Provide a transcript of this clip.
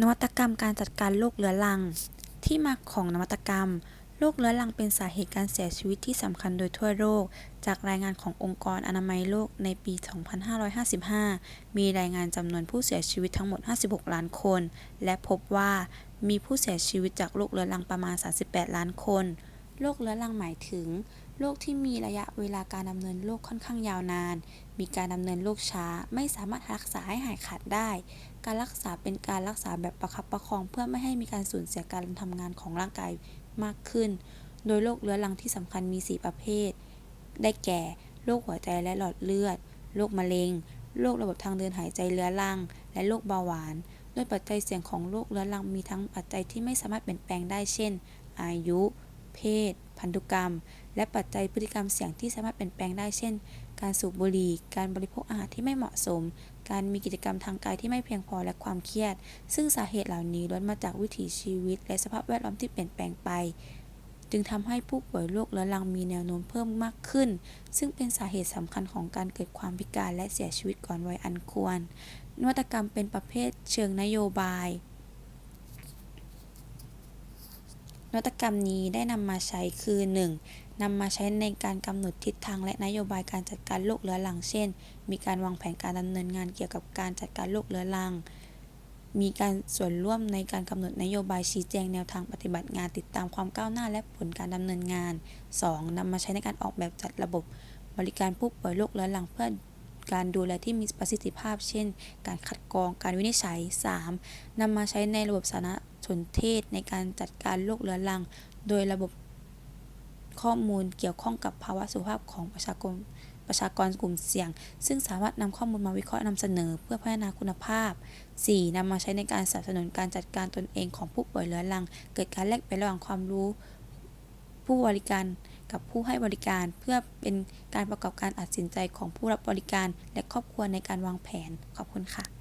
นวัตกรรมการจัดการโรคเรื้อรัง ที่มาของนวัตกรรมโรคเรื้อรังเป็นสาเหตุการเสียชีวิตที่สำคัญโดยทั่วโลก จากรายงานขององค์กรอนามัยโลกในปี 2555 มีรายงานจำนวนผู้เสียชีวิตทั้งหมด 56 ล้านคน และพบว่ามีผู้เสียชีวิตจากโรคเรื้อรังประมาณ 38 ล้านคน โรคเรื้อรังหมายถึงโรคที่มีระยะเวลาการดำเนินโรคค่อนข้างยาวนาน มีการดำเนินโรคช้า ไม่สามารถรักษาให้หายขาดได้ การรักษาเป็นการรักษาแบบประคับประคอง เพื่อไม่ให้มีการสูญเสียการทำงานของร่างกายมากขึ้น โดยโรคเรื้อรังที่สำคัญมี 4 ประเภท ได้แก่ โรคหัวใจและหลอดเลือด โรคมะเร็ง โรคระบบทางเดินหายใจเรื้อรัง และโรคเบาหวาน โดยปัจจัยเสี่ยงของโรคเรื้อรังมีทั้งปัจจัยที่ไม่สามารถเปลี่ยนแปลงได้ เช่น อายุ เพศ พันธุกรรม และปัจจัยพฤติกรรมเสี่ยงที่สามารถเปลี่ยนแปลงได้เช่น การสูบบุหรี่ การบริโภคอาหารที่ไม่เหมาะสม การมีกิจกรรมทางกายที่ไม่เพียงพอและความเครียด ซึ่งสาเหตุเหล่านี้ล้วนมาจากวิถีชีวิต และสภาพแวดล้อมที่เปลี่ยนแปลงไป จึงทำให้ผู้ป่วยโรคเรื้อรังมีแนวโน้มเพิ่มมากขึ้น ซึ่งเป็นสาเหตุสำคัญของการเกิดความพิการและเสียชีวิตก่อนวัยอันควร นวัตกรรมเป็นประเภทเชิงนโยบาย นวัตกรรมนี้ได้นำมาใช้คือ 1. นำมาใช้ในการกำหนดทิศทางและนโยบายการจัดการโรคเรื้อรัง เช่น มีการวางแผนการดำเนินงานเกี่ยวกับการจัดการโรคเรื้อรัง มีการส่วนร่วมในการกำหนดนโยบายชี้แจงแนวทางปฏิบัติงานติดตามความก้าวหน้าและผลการดำเนินงาน 2. นำมาใช้ในการออกแบบจัดระบบบริการผู้ป่วยโรคเรื้อรังเพื่อ การดูแลที่มีประสิทธิภาพ เช่น การคัดกรองการวินิจฉัย 3. นำมาใช้ในระบบสารสนเทศในการจัดการโรคเรื้อรัง โดยระบบข้อมูลเกี่ยวข้องกับภาวะสุขภาพของประชากรประชากรกลุ่มเสี่ยง ซึ่งสามารถนำข้อมูลมาวิเคราะห์นำเสนอเพื่อพัฒนาคุณภาพ 4. นำมาใช้ในการสนับสนุนการจัดการตนเองของผู้ป่วยเรื้อรัง เกิดการแลกเปลี่ยนระหว่างความรู้ ผู้บริการ กับผู้ให้บริการ เพื่อเป็นการประกอบการตัดสินใจของผู้รับบริการ และครอบครัวในการวางแผน ขอบคุณค่ะ